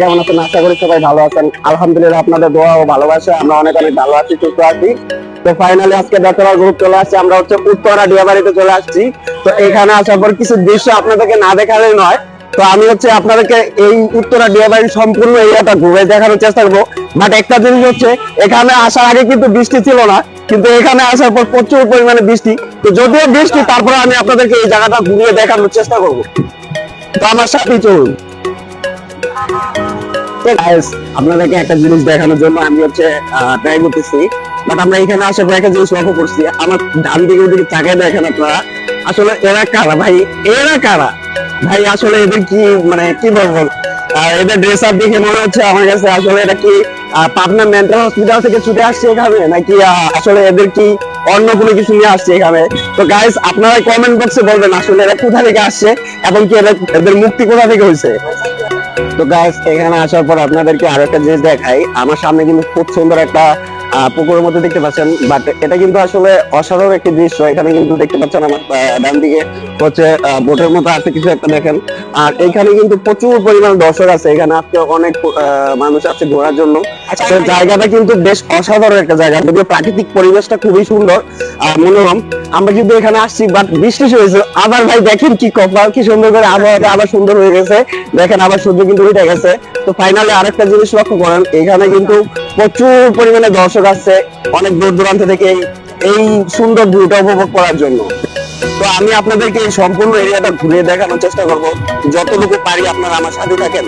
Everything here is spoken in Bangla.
কেমন আশা করি সবাই ভালো আছেন। আলহামদুলিল্লাহ, আপনাদের ভালোবাসা, আমরা অনেক ভালো আছি তো ফাইনালি আজকে চলে আসছে, আমরা হচ্ছে উত্তরা ডিয়াবাড়িতে চলে আসছি। তো এখানে আসার পর কিছু দৃশ্য আপনাদেরকে না দেখালে নয় তো আমি হচ্ছে আপনাদেরকে এই উত্তরা ডিয়াবাড়ির সম্পূর্ণ এরিয়াটা ঘুরে দেখানোর চেষ্টা করব। বাট একটা জিনিস হচ্ছে, এখানে আসার আগে কিন্তু বৃষ্টি ছিল না, কিন্তু এখানে আসার পর প্রচুর পরিমাণে বৃষ্টি। তো যদিও বৃষ্টি, তারপরে আমি আপনাদেরকে এই জায়গাটা ঘুরিয়ে দেখানোর চেষ্টা করব। তো আমার সাথে চলুন। আপনাদেরকে একটা জিনিস দেখানোর জন্য আমি হচ্ছে ট্রাই করতেছি। বাট আমরা এখানে আসার পর একটা জিনিস লক্ষ্য করছি, আমার ডান দিকে ওদিকে তাকায় দেখেন আপনারা। আসলে এরা কারা ভাই? এরা কারা? ভাই, আসলে এদের কি মানে কি বলব? এদের ড্রেস আপ দেখে মনে হচ্ছে আমার কাছে আসলে এটা কি পাবনা মেন্টাল হসপিটাল থেকে ছুটে আসছে এখানে? নাকি আসলে এদের কি অন্য কোনো কিছু নিয়ে আসছে এখানে? তো গাইস আপনারা কমেন্ট বক্সে বলবেন আসলে এরা কোথা থেকে আসছে এবং কি এদের মুক্তি কোথা থেকে হয়েছে? তো গাইস এখানে আসার পর আপনাদেরকে আরও একটা জিনিস দেখাই। আমার সামনে কিন্তু খুব সুন্দর একটা আহ, পুকুরের মধ্যে দেখতে পাচ্ছেন বাট এটা কিন্তু আসলে অসাধারণ একটি দৃশ্য। এখানে কিন্তু দেখতে পাচ্ছেন আমার ডান দিকে হচ্ছে বোটের মতো আছে কিছু একটা দেখেন। আর এখানে কিন্তু প্রচুর পরিমাণ দর্শক আছে। এখানে আজকে অনেক আহ, মানুষ আছে ঘোরার জন্য। জায়গাটা কিন্তু বেশ অসাধারণ একটা জায়গা। যদিও প্রাকৃতিক পরিবেশটা খুবই সুন্দর মনোরম। আমরা কিন্তু এখানে আসছি বাট বৃষ্টি হয়েছে। আবার ভাই দেখেন কি কপাল, কি সুন্দর করে আবহাওয়াটা আবার সুন্দর হয়ে গেছে। দেখেন আবার সূর্য কিন্তু উঠে গেছে। তো ফাইনালি আরেকটা জিনিস লক্ষ্য করেন, এখানে কিন্তু প্রচুর পরিমাণে দর্শক আসছে অনেক দূর দূরান্ত থেকে এই- সুন্দর ভিউটা উপভোগ করার জন্য। তো আমি আপনাদেরকে এই সম্পূর্ণ এরিয়াটা ঘুরিয়ে দেখানোর চেষ্টা করব। যতটুকু পারি আপনারা আমার সাথে থাকেন।